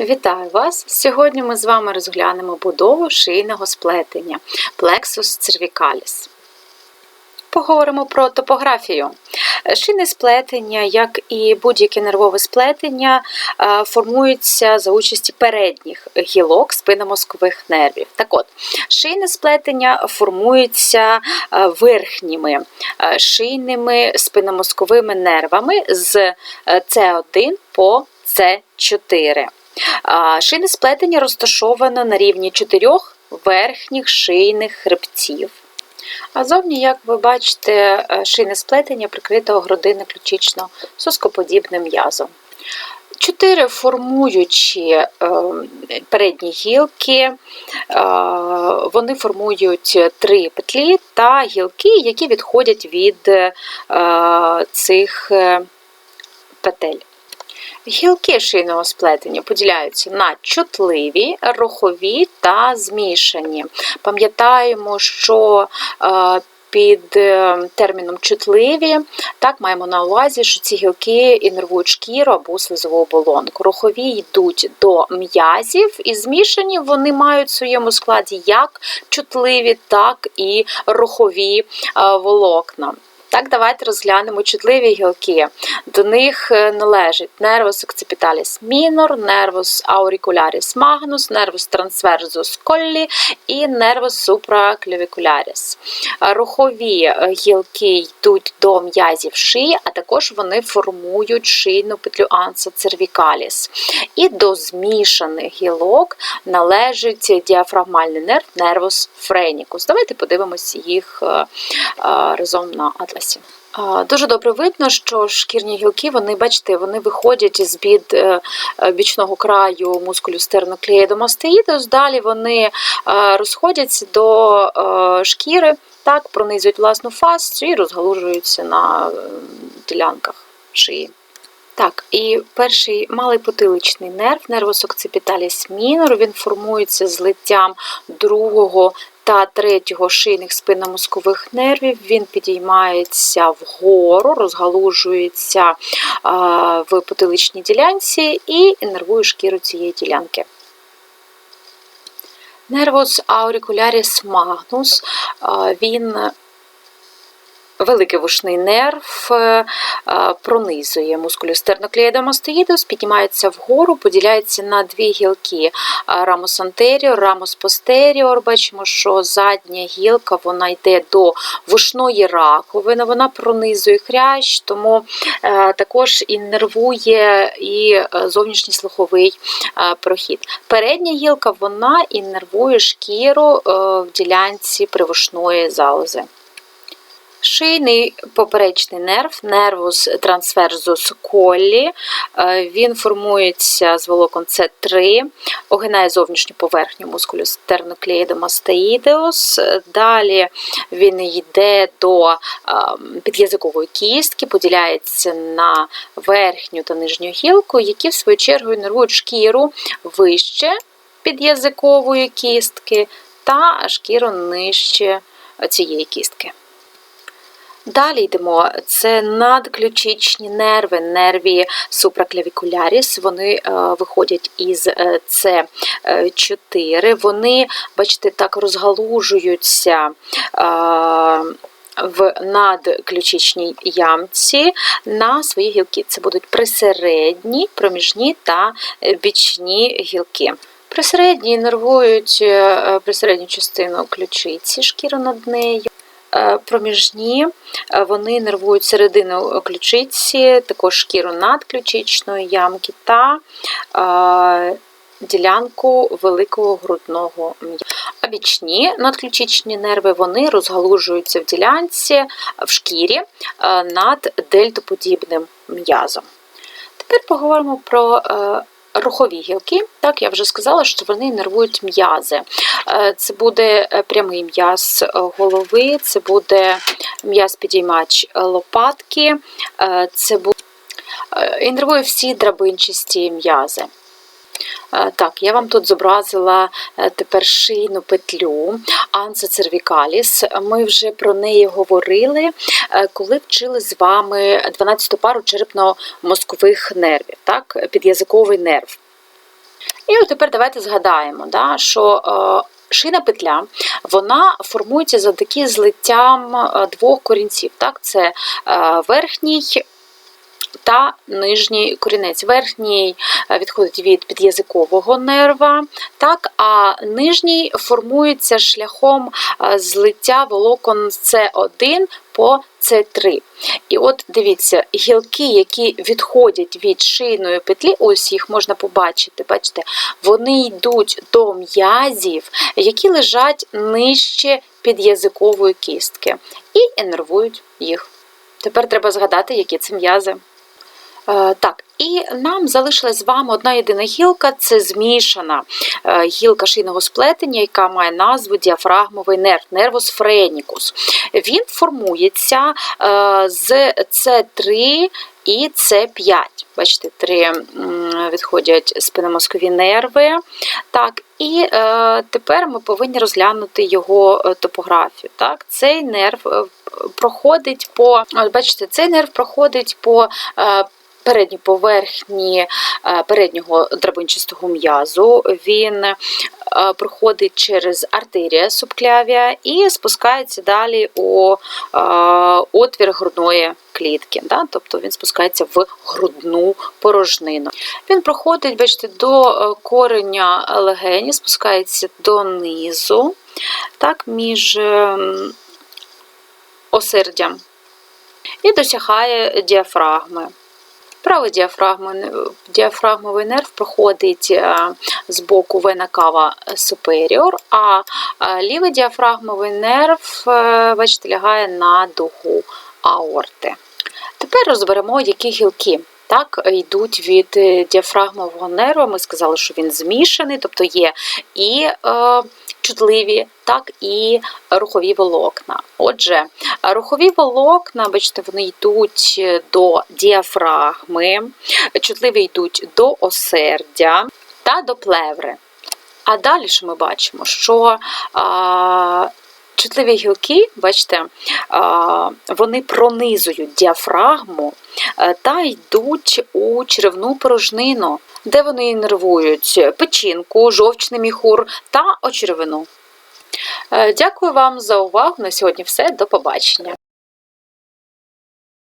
Вітаю вас! Сьогодні ми з вами розглянемо будову шийного сплетення Plexus cervicalis. Поговоримо про топографію. Шийне сплетення, як і будь-яке нервове сплетення, е, формується за участі передніх гілок спинномозкових нервів. Так от, шийне сплетення формується е, верхніми е, шийними спинномозковими нервами з С1 по С4. Шийне сплетення розташовано на рівні чотирьох верхніх шийних хребців. А зовні, як ви бачите, е, шийне сплетення прикрито грудинно ключично-соскоподібним м'язом. Чотири формуючі е, передні гілки, е, вони формують три петлі та гілки, які відходять від цих петель. Гілки шийного сплетення поділяються на чутливі, рухові та змішані. Пам'ятаємо, що е, під е, терміном чутливі, так маємо на увазі, що ці гілки інервують шкіру або слизову оболонку. Рухові йдуть до м'язів, і змішані вони мають в своєму складі як чутливі, так і рухові е, волокна. Так, давайте розглянемо чутливі гілки. До них е, належить nervus occipitalis minor, nervus auricularis magnus, nervus transversus colli і nervus supraclavicularis. Рухові е, гілки йдуть до м'язів шиї, а також вони формують шийну петлю ansa cervicalis. І до змішаних гілок належить діафрагмальний нерв nervus phrenicus. Давайте подивимося їх е, разом на атласі. Дуже добре видно, що шкірні гілки, вони, бачите, вони виходять з під бічного краю мускулю стерноклеєдомастеїдус, далі вони розходяться до шкіри, так, пронизують власну фасцію і розгалужуються на ділянках шиї. Так, і перший малий потиличний нерв, нервус окципіталіс мінор, він формується злиттям другого та третього шийних спинномозкових нервів. Він підіймається вгору, розгалужується в потиличній ділянці і нервує шкіру цієї ділянки. Нервус auricularis magnus, він Великий вушний нерв е, пронизує мускулю стерноклеєдомастеїдус, піднімається вгору, поділяється на дві гілки рамус антеріор, рамус постеріор. Бачимо, що задня гілка вона йде до вушної раковини, вона пронизує хрящ, тому е, також і е, зовнішній слуховий прохід. Передня гілка вона іннервує шкіру в ділянці привушної залози. Шийний поперечний нерв, нервус трансверзус колі, він формується з волокон С3, огинає зовнішню поверхню мускулю стерноклеїдомастеїдеус. Далі він йде до під'язикової кістки, поділяється на верхню та нижню гілку, які, в свою чергу, інервують шкіру вище під'язикової кістки та шкіру нижче цієї кістки. Далі йдемо. Це надключичні нерви, нерві супраклявікуляріс. Вони е, виходять із С4. Вони, бачите, так розгалужуються. Е, в надключичній ямці на свої гілки. Це будуть присередні, проміжні та бічні гілки. Присередні нервують е, присередню частину ключиці, шкіру над нею. Е, проміжні, е, вони нервують середину ключиці, також шкіру надключичної ямки та е, ділянку великого грудного м'яза. А бічні надключичні нерви вони розгалужуються в ділянці в шкірі над дельтоподібним м'язом. Тепер поговоримо про рухові гілки, так, я вже сказала, що вони нервують м'язи. Е, це буде е, прямий м'яз е, голови, це буде м'яз підіймач лопатки, це буде іннервує всі драбинчасті м'язи. Так, я вам тут зобразила тепер шийну петлю Анса цервікаліс. Ми вже про неї говорили, коли вчили з вами 12 пару черепно-мозкових нервів, так, під'язиковий нерв. І от тепер давайте згадаємо, да, що е, шийна петля вона формується завдяки злиттям е, двох корінців. Так? Це е, верхній та нижній корінець. Верхній е, відходить від під'язикового нерва, так, а нижній формується шляхом е, злиття волокон С1 по С3. І от дивіться, гілки, які відходять від шийної петлі, ось їх можна побачити, бачите, вони йдуть до м'язів, які лежать нижче під'язикової кістки, і іннервують їх. Тепер треба згадати, які це м'язи. Е, Так, і нам залишилась з вами одна єдина гілка це змішана е, гілка шийного сплетення, яка має назву діафрагмовий нерв, нервус френікус. Він формується е, з С3 і С5. Бачите, три відходять спинномозкові нерви. Так, і тепер ми повинні розглянути його топографію. Так, цей нерв проходить по, бачите, цей нерв проходить по. Передній поверхні е, переднього драбинчастого м'язу. Він е, проходить через артерія субклявія і спускається далі у е, отвір грудної клітки. Да? Тобто він спускається в грудну порожнину. Він проходить, бачите, до кореня легені, спускається донизу, так, між ем, осердям і досягає діафрагми. Правий діафрагмовий, нерв проходить е, з боку вена кава суперіор, а е, лівий діафрагмовий нерв, е, бачите, лягає на дугу аорти. Тепер розберемо, які гілки так, йдуть від е, діафрагмового нерва. Ми сказали, що він змішаний, тобто є і е, чутливі, так і рухові волокна. Отже, рухові волокна, бачите, вони йдуть до діафрагми, чутливі йдуть до осердя та до плеври. А далі що ми бачимо, що а, чутливі гілки, бачите, вони пронизують діафрагму е, та йдуть у черевну порожнину, де вони інервують печінку, жовчний міхур та очеревину. Е, Дякую вам за увагу. На сьогодні все. До побачення.